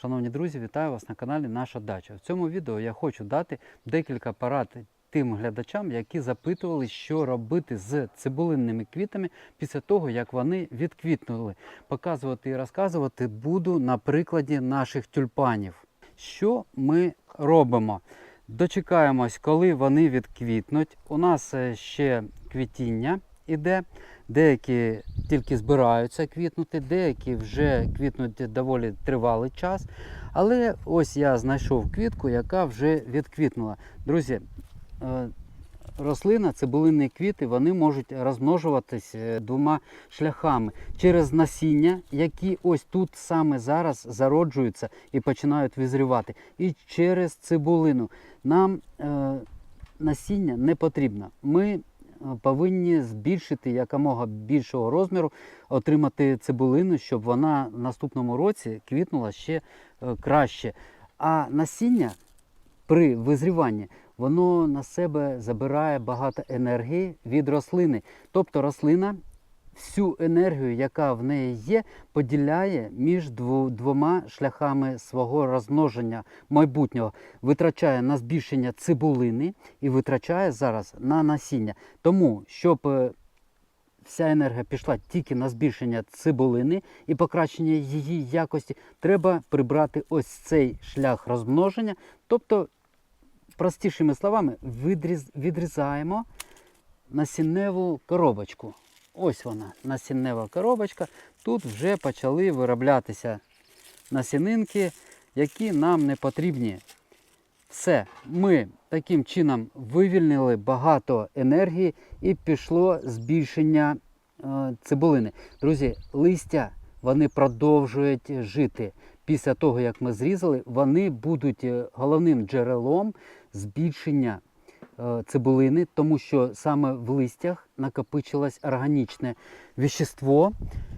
Шановні друзі, вітаю вас на каналі Наша Дача. В цьому відео я хочу дати декілька порад тим глядачам, які запитували, що робити з цибулинними квітами після того, як вони відквітнули. Показувати і розказувати буду на прикладі наших тюльпанів. Що ми робимо? Дочекаємось, коли вони відквітнуть. У нас е, ще квітіння іде. Деякі тільки збираються квітнути, деякі вже квітнуть доволі тривалий час. Але ось я знайшов квітку, яка вже відквітнула. Друзі, е, рослина, цибулинні квіти, вони можуть розмножуватись е, двома шляхами через насіння, які ось тут саме зараз зароджуються і починають визрівати, і через цибулину. Нам е, насіння не потрібно. Ми повинні збільшити якомога більшого розміру, отримати цибулину, щоб вона в наступному році квітнула ще е, краще. А насіння при визріванні воно на себе забирає багато енергії від рослини. Тобто рослина всю енергію, яка в неї є, поділяє між двома шляхами свого розмноження майбутнього. Витрачає на збільшення цибулини і витрачає зараз на насіння. Тому, щоб е, вся енергія пішла тільки на збільшення цибулини і покращення її якості, треба прибрати ось цей шлях розмноження. Тобто, простішими словами, відріз, відрізаємо насінневу коробочку. Ось вона, насіннева коробочка. Тут вже почали вироблятися насінинки, які нам не потрібні. Все, ми таким чином вивільнили багато енергії і пішло збільшення е, цибулини. Друзі, листя вони продовжують жити. Після того, як ми зрізали, вони будуть е, головним джерелом збільшення цибулини, тому що саме в листях накопичилось органічне вещество,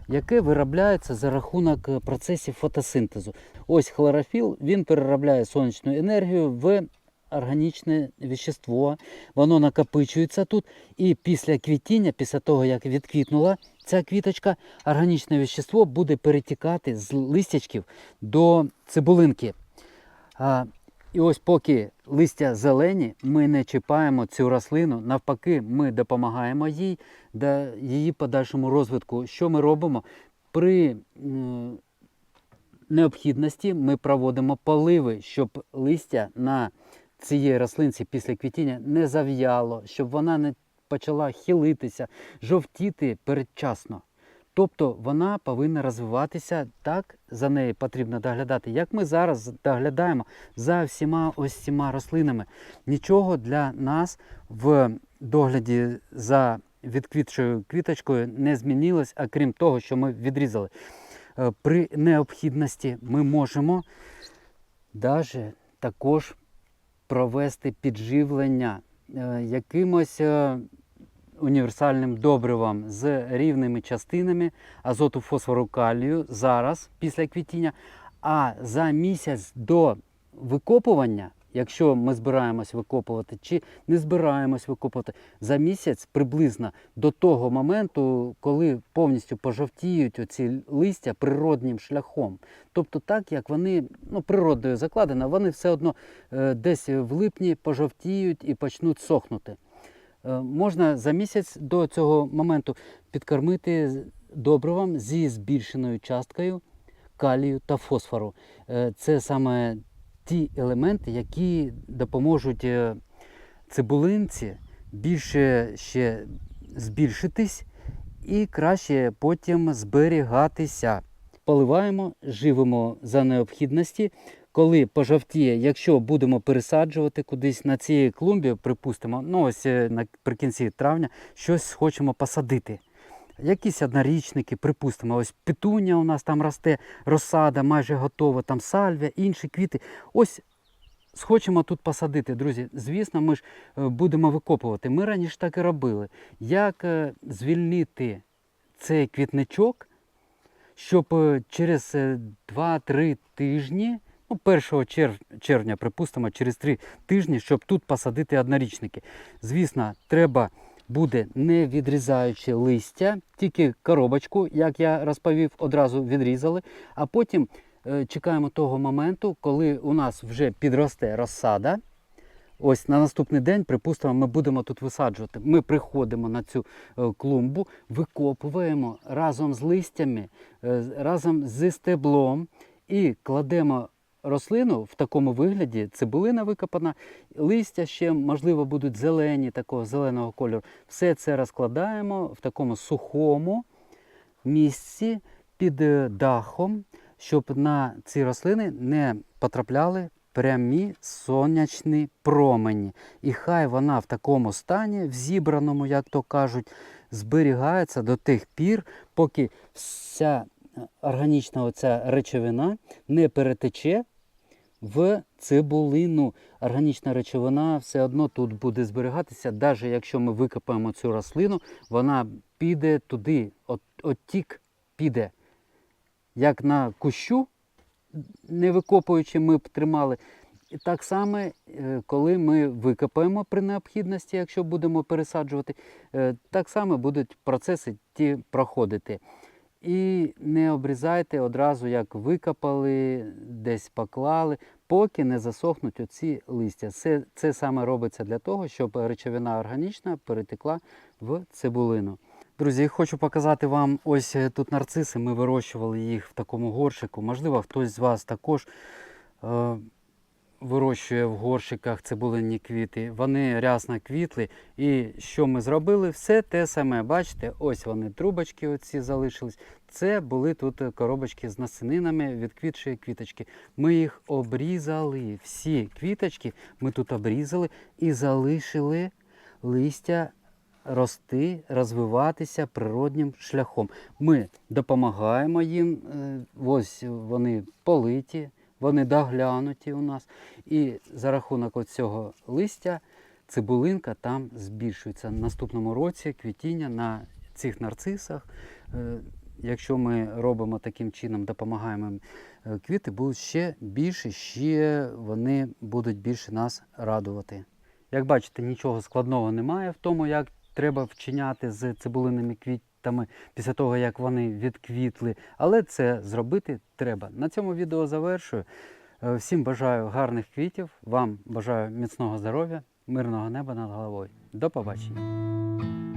яке виробляється за рахунок е, процесів фотосинтезу. Ось хлорофіл, він переробляє сонячну енергію в органічне вещество, воно накопичується тут, і після квітіння, після того, як відквітнула ця квіточка, органічне вещество буде перетікати з листячків до цибулинки. І ось поки листя зелені, ми не чіпаємо цю рослину. Навпаки, ми допомагаємо їй до її подальшому розвитку. Що ми робимо? При необхідності ми проводимо поливи, щоб листя на цієї рослинці після квітіння не зав'яло, щоб вона не почала хилитися, жовтіти передчасно. Тобто вона повинна розвиватися так, за нею потрібно доглядати, як ми зараз доглядаємо за всіма ось цими рослинами. Нічого для нас в догляді за відквітшою квіточкою не змінилось, а крім того, що ми відрізали. Е, При необхідності ми можемо навіть також провести підживлення е, якимось е, універсальним добривом з рівними частинами азоту, фосфору, калію зараз після квітіння. А за місяць до викопування, якщо ми збираємось викопувати чи не збираємось викопувати, за місяць приблизно до того моменту, коли повністю пожовтіють оці листя природнім шляхом. Тобто, так як вони ну, природою закладено, вони все одно е, десь в липні пожовтіють і почнуть сохнути. Е, Можна за місяць до цього моменту підкормити добривом зі збільшеною часткою калію та фосфору. Е, Це саме ті елементи, які допоможуть е, цибулинці більше ще збільшитись і краще потім зберігатися. Поливаємо, живемо за необхідності. Коли пожовтіє, якщо будемо пересаджувати кудись на цій клумбі, припустимо, ну ось е, наприкінці травня щось хочемо посадити. Якісь однорічники, припустимо, ось петуня у нас там росте, розсада майже готова, там сальвія, інші квіти. Ось схочемо тут посадити, друзі. Звісно, ми ж е, будемо викопувати. Ми раніше так і робили. Як е, звільнити цей квітничок, щоб через е, 2-3 тижні, 1 чер- червня, припустимо, через 3 тижні, щоб тут посадити однорічники. Звісно, треба буде не відрізаючи листя, тільки коробочку, як я розповів, одразу відрізали, а потім е, чекаємо того моменту, коли у нас вже підросте розсада. Ось на наступний день, припустимо, ми будемо тут висаджувати. Ми приходимо на цю е, клумбу, викопуємо разом з листями, е, разом зі стеблом і кладемо рослину в такому вигляді. Цибулина викопана, листя ще, можливо, будуть зелені, такого зеленого кольору. Все це розкладаємо в такому сухому місці під е, дахом, щоб на ці рослини не потрапляли прямі сонячні промені. І хай вона в такому стані, в зібраному, як то кажуть, зберігається до тих пір, поки вся органічна оця речовина не перетече в цибулину. Органічна речовина все одно тут буде зберігатися, навіть якщо ми викопаємо цю рослину, вона піде туди, от, оттік піде. Як на кущу, не викопуючи, ми б тримали. І так само, е, коли ми викопаємо при необхідності, якщо будемо пересаджувати, е, так само будуть процеси ті проходити. І не обрізайте одразу, як викопали, десь поклали, поки не засохнуть оці листя. Це, це саме робиться для того, щоб речовина органічна перетекла в цибулину. Друзі, хочу показати вам ось е, тут нарциси. Ми вирощували їх в такому горщику. Можливо, хтось з вас також е, вирощує в горщиках цибулинні квіти. Вони рясно квітли. І що ми зробили? Все те саме. Бачите, ось вони трубочки оці залишились. Це були тут коробочки з насінинами від квітшої квіточки. Ми їх обрізали. Всі квіточки ми тут обрізали і залишили листя рости, розвиватися природнім шляхом. Ми допомагаємо їм, е, ось вони политі, вони доглянуті у нас. І за рахунок цього листя цибулинка там збільшується. В наступному році квітіння на цих нарцисах. е, Якщо ми робимо таким чином, допомагаємо їм, е, квіти будуть ще більше, ще вони будуть більше нас радувати. Як бачите, нічого складного немає в тому, як треба вчиняти з цибулинними квітами після того, як вони відквітли. Але це зробити треба. На цьому відео завершую. Е, Всім бажаю гарних квітів, вам бажаю міцного здоров'я, мирного неба над головою. До побачення.